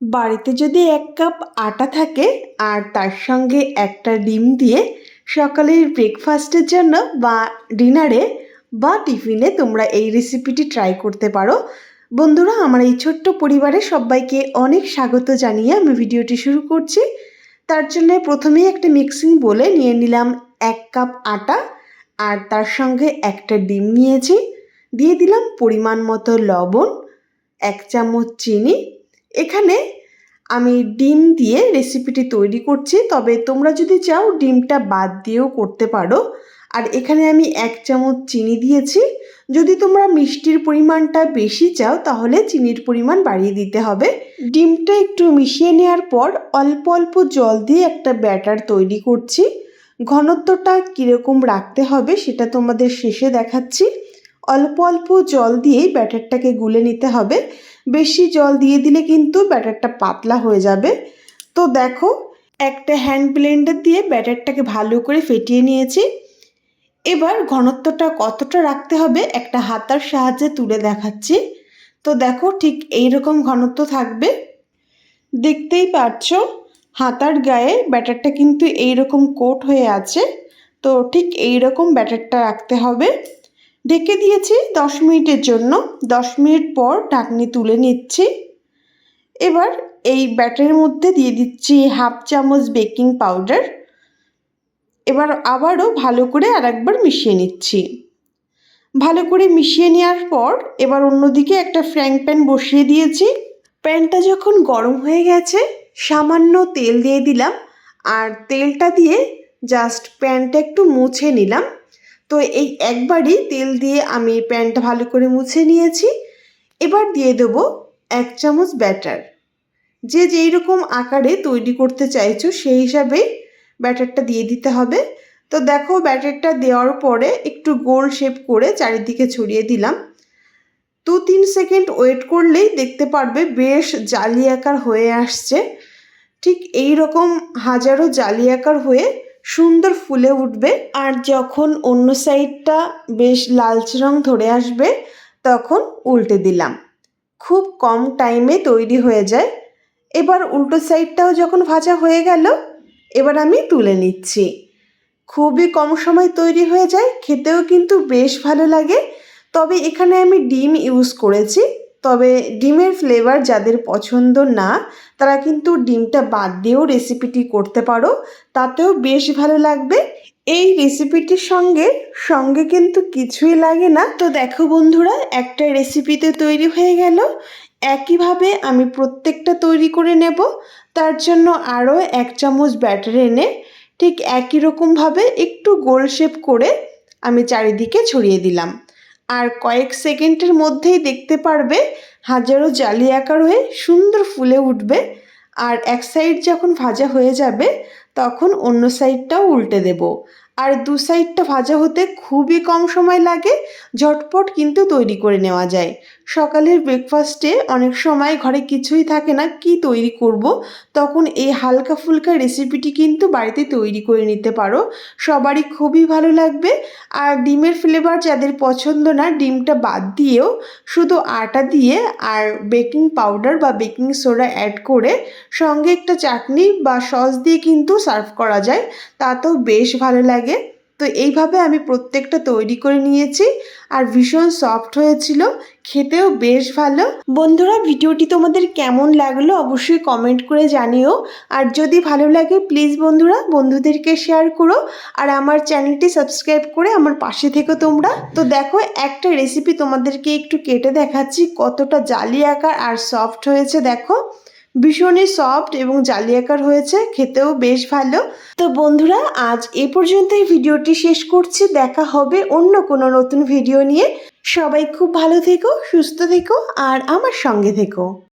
বাড়িতে যদি এক কাপ আটা থাকে আর তার সঙ্গে একটা ডিম দিয়ে সকালের ব্রেকফাস্টের জন্য বা ডিনারে বা টিফিনে তোমরা এই রেসিপিটি ট্রাই করতে পারো। বন্ধুরা, আমার এই ছোট্ট পরিবারে সবাইকে অনেক স্বাগত জানিয়ে আমি ভিডিওটি শুরু করছি। তার জন্য প্রথমেই একটা মিক্সিং বলে নিয়ে নিলাম এক কাপ আটা আর তার সঙ্গে একটা ডিম নিয়েছি। দিয়ে দিলাম পরিমাণ মতো লবণ, এক চামচ চিনি এখানে আমি ডিম দিয়ে রেসিপিটি তৈরি করছি। তবে তোমরা যদি চাও, ডিমটা বাদ দিয়েও করতে পারো। আর এখানে আমি এক চামচ চিনি দিয়েছি। যদি তোমরা মিষ্টির পরিমাণটা বেশি চাও, তাহলে চিনির পরিমাণ বাড়িয়ে দিতে হবে। ডিমটা একটু মিশিয়ে নেওয়ার পর অল্প অল্প জল দিয়ে একটা ব্যাটার তৈরি করছি। ঘনত্বটা কীরকম রাখতে হবে সেটা তোমাদের শেষে দেখাচ্ছি। অল্প অল্প জল দিয়েই ব্যাটারটাকে গুলে নিতে হবে। বেশি জল দিয়ে দিলে কিন্তু ব্যাটারটা পাতলা হয়ে যাবে। তো দেখো, একটা হ্যান্ড ব্লেন্ডার দিয়ে ব্যাটারটাকে ভালো করে ফেটিয়ে নিয়েছি। এবার ঘনত্বটা কতটা রাখতে হবে একটা হাতার সাহায্যে তুলে দেখাচ্ছি। তো দেখো, ঠিক এই রকম ঘনত্ব থাকবে। দেখতেই পাচ্ছ হাতার গায়ে ব্যাটারটা কিন্তু এই রকম কোট হয়ে আছে। তো ঠিক এই রকম ব্যাটারটা রাখতে হবে। ঢেকে দিয়েছি দশ মিনিটের জন্য। দশ মিনিট পর ঢাকনি তুলে নিচ্ছি। এবার এই ব্যাটারের মধ্যে দিয়ে দিচ্ছি হাফ চামচ বেকিং পাউডার। এবার আবারও ভালো করে আরেকবার মিশিয়ে নিচ্ছি। ভালো করে মিশিয়ে নেওয়ার পর এবার অন্যদিকে একটা ফ্র্যাং প্যান বসিয়ে দিয়েছি। প্যানটা যখন গরম হয়ে গেছে, সামান্য তেল দিয়ে দিলাম। আর তেলটা দিয়ে জাস্ট প্যানটা একটু মুছে নিলাম। তো এই একবারই তেল দিয়ে আমি প্যানটা ভালো করে মুছে নিয়েছি। এবার দিয়ে দেব এক চামচ ব্যাটার। যে যেই রকম আকারে তৈরি করতে চাইছো সেই হিসাবে ব্যাটারটা দিয়ে দিতে হবে। তো দেখো ব্যাটারটা দেওয়ার পরে একটু গোল শেপ করে চারিদিকে ছড়িয়ে দিলাম। দু তিন সেকেন্ড ওয়েট করলেই দেখতে পারবে বেশ জালি আকার হয়ে আসছে। ঠিক এই রকম হাজারো জালি আকার হয়ে সুন্দর ফুলে উঠবে। আর যখন অন্য সাইডটা বেশ লালচে রং ধরে আসবে, তখন উল্টে দিলাম। খুব কম টাইমে তৈরি হয়ে যায়। এবার উল্টো সাইডটাও যখন ভাজা হয়ে গেল, এবার আমি তুলে নিচ্ছি। খুবই কম সময় তৈরি হয়ে যায়, খেতেও কিন্তু বেশ ভালো লাগে। তবে এখানে আমি ডিম ইউজ করেছি। তবে ডিমের ফ্লেভার যাদের পছন্দ না, তারা কিন্তু ডিমটা বাদ দিয়েও রেসিপিটি করতে পারো। তাতেও বেশ ভালো লাগবে। এই রেসিপিটির সঙ্গে সঙ্গে কিন্তু কিছুই লাগে না। তো দেখো বন্ধুরা, একটা রেসিপিতে তৈরি হয়ে গেল। একইভাবে আমি প্রত্যেকটা তৈরি করে নেব। তার জন্য আরও এক চামচ ব্যাটার এনে, ঠিক একই রকমভাবে একটু গোল শেপ করে আমি চারিদিকে ছড়িয়ে দিলাম। আর কয়েক সেকেন্ডের মধ্যেই দেখতে পারবে হাজারো জালি আকার হয়ে সুন্দর ফুলে উঠবে। আর এক সাইড যখন ভাজা হয়ে যাবে, তখন অন্য সাইডটাও উল্টে দেব। আর দু সাইডটা ভাজা হতে খুবই কম সময় লাগে, ঝটপট কিন্তু তৈরি করে নেওয়া যায়। সকালের ব্রেকফাস্টে অনেক সময় ঘরে কিছুই থাকে না, কি তৈরি করব? তখন এই হালকা ফুলকা রেসিপিটি কিন্তু বাড়িতে তৈরি করে নিতে পারো। সবারই খুবই ভালো লাগবে। আর ডিমের ফ্লেভার যাদের পছন্দ না, ডিমটা বাদ দিয়েও শুধু আটা দিয়ে আর বেকিং পাউডার বা বেকিং সোডা অ্যাড করে সঙ্গে একটা চাটনি বা সস দিয়ে কিন্তু সার্ভ করা যায়। তাতেও বেশ ভালো লাগে। তো এইভাবে আমি প্রত্যেকটা তৈরি করে নিয়েছি আর ভীষণ সফট হয়েছিল, খেতেও বেশ ভালো। বন্ধুরা, ভিডিওটি তোমাদের কেমন লাগল অবশ্যই কমেন্ট করে জানিও। আর যদি ভালো লাগে প্লিজ বন্ধুরা, বন্ধুদেরকে শেয়ার করো। আর আমার চ্যানেলটি সাবস্ক্রাইব করে আমার পাশে থেকো তোমরা। তো দেখো, একটা রেসিপি তোমাদেরকে একটু কেটে দেখাচ্ছি, কতটা জালি আকার আর সফট হয়েছে, দেখো। ভীষণই সফট এবং জালিয়াকার হয়েছে, খেতেও বেশ ভালো। তো বন্ধুরা, আজ এ পর্যন্ত এই ভিডিওটি শেষ করছি। দেখা হবে অন্য কোনো নতুন ভিডিও নিয়ে। সবাই খুব ভালো থেকো, সুস্থ থেকো, আর আমার সঙ্গে থেকো।